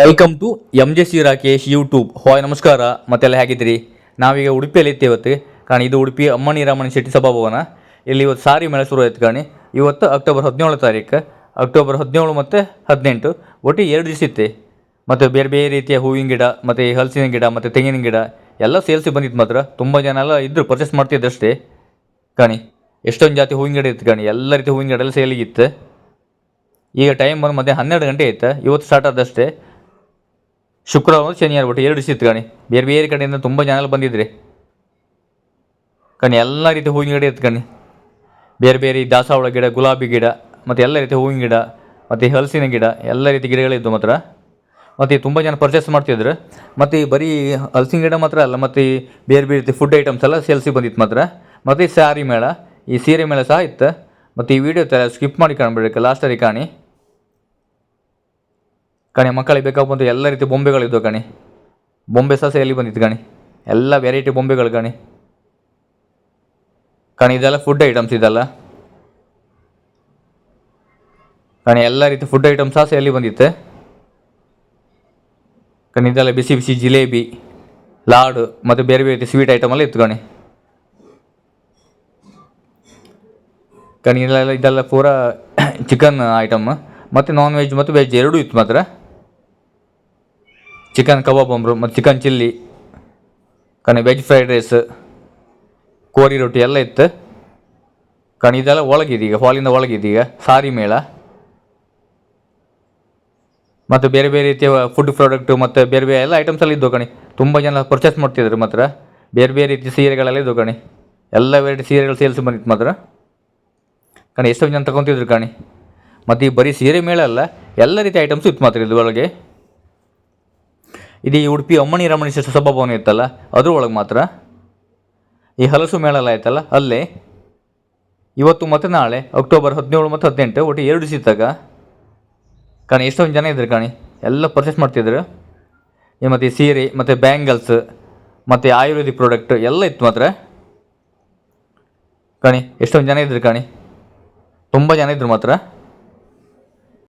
Welcome to M J C Rakesh YouTube hi ನಮಸ್ಕಾರ. ಮತ್ತೆಲ್ಲ ಹೇಗಿದ್ದೀರಿ? ನಾವೀಗ ಉಡುಪಿಯಲ್ಲಿ ಇತ್ತು ಇವತ್ತು. ಕಾಣಿ, ಇದು ಉಡುಪಿ ಅಮ್ಮಣಿ ರಾಮಣಿ ಶೆಟ್ಟಿ ಸಭಾಭವನ ಇಲ್ಲಿ ಇವತ್ತು ಸಾರಿ ಮೇಳ ಶುರು ಆಯ್ತು ಕಾಣಿ. ಇವತ್ತು ಅಕ್ಟೋಬರ್ ಹದಿನೇಳು ತಾರೀಕು. ಅಕ್ಟೋಬರ್ ಹದಿನೇಳು ಮತ್ತು ಹದಿನೆಂಟು. ಒಟ್ಟು ಎರಡು ದಿವಸ ಇತ್ತೆ. ಮತ್ತು ಬೇರೆ ಬೇರೆ ರೀತಿಯ ಹೂವಿನ ಗಿಡ, ಮತ್ತು ಹಲಸಿನ ಗಿಡ, ಮತ್ತು ತೆಂಗಿನ ಗಿಡ, ಎಲ್ಲ ಸೇಲ್ಸಿ ಬಂದಿತ್ತು ಮಾತ್ರ. ತುಂಬ ಜನ ಎಲ್ಲ ಇದ್ದರು ಪರ್ಚೇಸ್ ಮಾಡ್ತಿದ್ದಷ್ಟೇ ಕಾಣಿ, ಎಷ್ಟೊಂದು ಜಾತಿ ಹೂವಿನ ಗಿಡ ಇತ್ತು ಕಾಣಿ. ಎಲ್ಲ ರೀತಿ ಹೂವಿನ ಗಿಡ ಎಲ್ಲ ಸೇಲಿಗಿತ್ತು ಈಗ ಟೈಮ್ ಬಂದು ಮಧ್ಯಾಹ್ನ ಹನ್ನೆರಡು ಗಂಟೆ ಆಯ್ತು. ಇವತ್ತು ಸ್ಟಾರ್ಟ್ ಆದಷ್ಟೇ ಶುಕ್ರವಾರ ಮತ್ತು ಶನಿವಾರ ಒಟ್ಟು ಎರಡು ದಿವಸ ಇತ್ತು ಕಣಿ ಬೇರೆ ಬೇರೆ ಕಡೆಯಿಂದ ತುಂಬ ಜನ ಬಂದಿದ್ರಿ. ಕಣಿ ಎಲ್ಲ ರೀತಿ ಹೂವಿನ ಗಿಡ ಇತ್ತು ಕಣಿ. ಬೇರೆ ಬೇರೆ ದಾಸವಾಳ ಗಿಡ, ಗುಲಾಬಿ ಗಿಡ, ಮತ್ತು ಎಲ್ಲ ರೀತಿ ಹೂವಿನ ಗಿಡ, ಮತ್ತು ಹಲಸಿನ ಗಿಡ, ಎಲ್ಲ ರೀತಿ ಗಿಡಗಳಿದ್ದು ಮಾತ್ರ. ಮತ್ತು ತುಂಬ ಜನ ಪರ್ಚೇಸ್ ಮಾಡ್ತಿದ್ರು. ಮತ್ತು ಬರೀ ಹಲಸಿನ ಗಿಡ ಮಾತ್ರ ಅಲ್ಲ, ಮತ್ತು ಬೇರೆ ಬೇರೆ ರೀತಿ ಫುಡ್ ಐಟಮ್ಸ್ ಎಲ್ಲ ಸೇಲ್ಸಿಗೆ ಬಂದಿತ್ತು ಮಾತ್ರ. ಮತ್ತು ಈ ಸ್ಯಾರಿ ಮೇಳ, ಈ ಸೀರೆ ಮೇಳ ಸಹ ಇತ್ತು. ಮತ್ತು ಈ ವಿಡಿಯೋ ತರ ಸ್ಕಿಪ್ ಮಾಡಿ ಕಾಣ್ಬಿಡ್ಬೇಕು ಲಾಸ್ಟಲ್ಲಿ ಕಾಣಿ. ಕಣಿ ಮಕ್ಕಳಿಗೆ ಬೇಕಾಗುವಂಥ ಎಲ್ಲ ರೀತಿ ಬೊಂಬೆಗಳಿದ್ದವು ಕಣೆ ಬೊಂಬೆ ಸಹ ಸೇಲಿ ಬಂದಿತ್ತು ಕಣೆ ಎಲ್ಲ ವೆರೈಟಿ ಬೊಂಬೆಗಳು ಕಣೆ ಕಣೆ ಇದೆಲ್ಲ ಫುಡ್ ಐಟಮ್ಸ್ ಇದೆಲ್ಲ. ಕಣೆ ಎಲ್ಲ ರೀತಿ ಫುಡ್ ಐಟಮ್ಸ್ ಸಹ ಸೇಲಿ ಬಂದಿತ್ತು? ಕಣೆ ಇದೆಲ್ಲ ಬಿಸಿ ಬಿಸಿ ಜಿಲೇಬಿ, ಲಾಡು, ಮತ್ತು ಬೇರೆ ಬೇರೆ ಸ್ವೀಟ್ ಐಟಮ್ ಎಲ್ಲ ಇತ್ತು ಕಣೆ ಕಣಿ ಇದೆಲ್ಲ ಇದೆಲ್ಲ ಪೂರಾ ಚಿಕನ್ ಐಟಮ್ ಮತ್ತು ನಾನ್ ವೆಜ್ ಮತ್ತು ವೆಜ್ ಎರಡೂ ಇತ್ತು ಮಾತ್ರ. ಚಿಕನ್ ಕಬಾಬ್ ಅಂಬರು, ಮತ್ತು ಚಿಕನ್ ಚಿಲ್ಲಿ, ಕಣೆ veg fried rice kori rotti ಎಲ್ಲ ಇತ್ತು. ಕಣ ಇದೆಲ್ಲ ಒಳಗಿದೀಗ ಹಾಲಿಂದ ಒಳಗಿದೀಗ ಸಾರಿ ಮೇಳ. ಮತ್ತು ಬೇರೆ ಬೇರೆ ರೀತಿಯ ಫುಡ್ ಪ್ರಾಡಕ್ಟು ಮತ್ತು ಬೇರೆ ಬೇರೆ ಎಲ್ಲ ಐಟಮ್ಸ್ ಎಲ್ಲ ಇದ್ದವು ಕಣಿ. ತುಂಬ ಜನ ಪರ್ಚೇಸ್ ಮಾಡ್ತಿದ್ರು ಮಾತ್ರ. ಬೇರೆ ಬೇರೆ ರೀತಿ ಸೀರೆಗಳೆಲ್ಲ ಇದ್ದವು ಕಣಿ. ಎಲ್ಲ ವೆರೈಟಿ ಸೀರೆಗಳು ಸೇಲ್ಸ್ ಬಂದಿತ್ತು ಮಾತ್ರ. ಕಣಿ ಎಷ್ಟೊಂದು ಜನ ತಗೊತಿದ್ರು ಕಣಿ. ಮತ್ತು ಈ ಬರೀ ಸೀರೆ ಮೇಳ ಅಲ್ಲ, ಎಲ್ಲ ರೀತಿ ಐಟಮ್ಸು ಇತ್ತು ಮಾತ್ರ ಇದು ಒಳಗೆ ಇದು ಉಡುಪಿ ಅಮ್ಮಣಿ ರಮಣಿ ಶಿಶು ಸಭಾಭವನ ಇತ್ತಲ್ಲ ಅದ್ರ ಒಳಗೆ ಮಾತ್ರ ಈ ಹಲಸು ಮೇಳ ಎಲ್ಲ ಆಯ್ತಲ್ಲ, ಅಲ್ಲೇ ಇವತ್ತು ಮತ್ತು ನಾಳೆ, ಅಕ್ಟೋಬರ್ ಹದಿನೇಳು ಮತ್ತು ಹದಿನೆಂಟು, ಒಟ್ಟು ಎರಡು ಇದ್ದಾಗ ಕಾಣಿ, ಎಷ್ಟೊಂದು ಜನ ಇದ್ರು ಕಾಣಿ, ಎಲ್ಲ ಪರ್ಚೇಸ್ ಮಾಡ್ತಿದ್ರು. ಮತ್ತು ಸೀರೆ, ಮತ್ತು ಬ್ಯಾಂಗಲ್ಸ್, ಮತ್ತು ಆಯುರ್ವೇದಿಕ್ ಪ್ರಾಡಕ್ಟ್ ಎಲ್ಲ ಇತ್ತು ಮಾತ್ರ. ಕಾಣಿ, ಎಷ್ಟೊಂದು ಜನ ಇದ್ರು ಕಾಣಿ, ತುಂಬ ಜನ ಇದ್ರು ಮಾತ್ರ.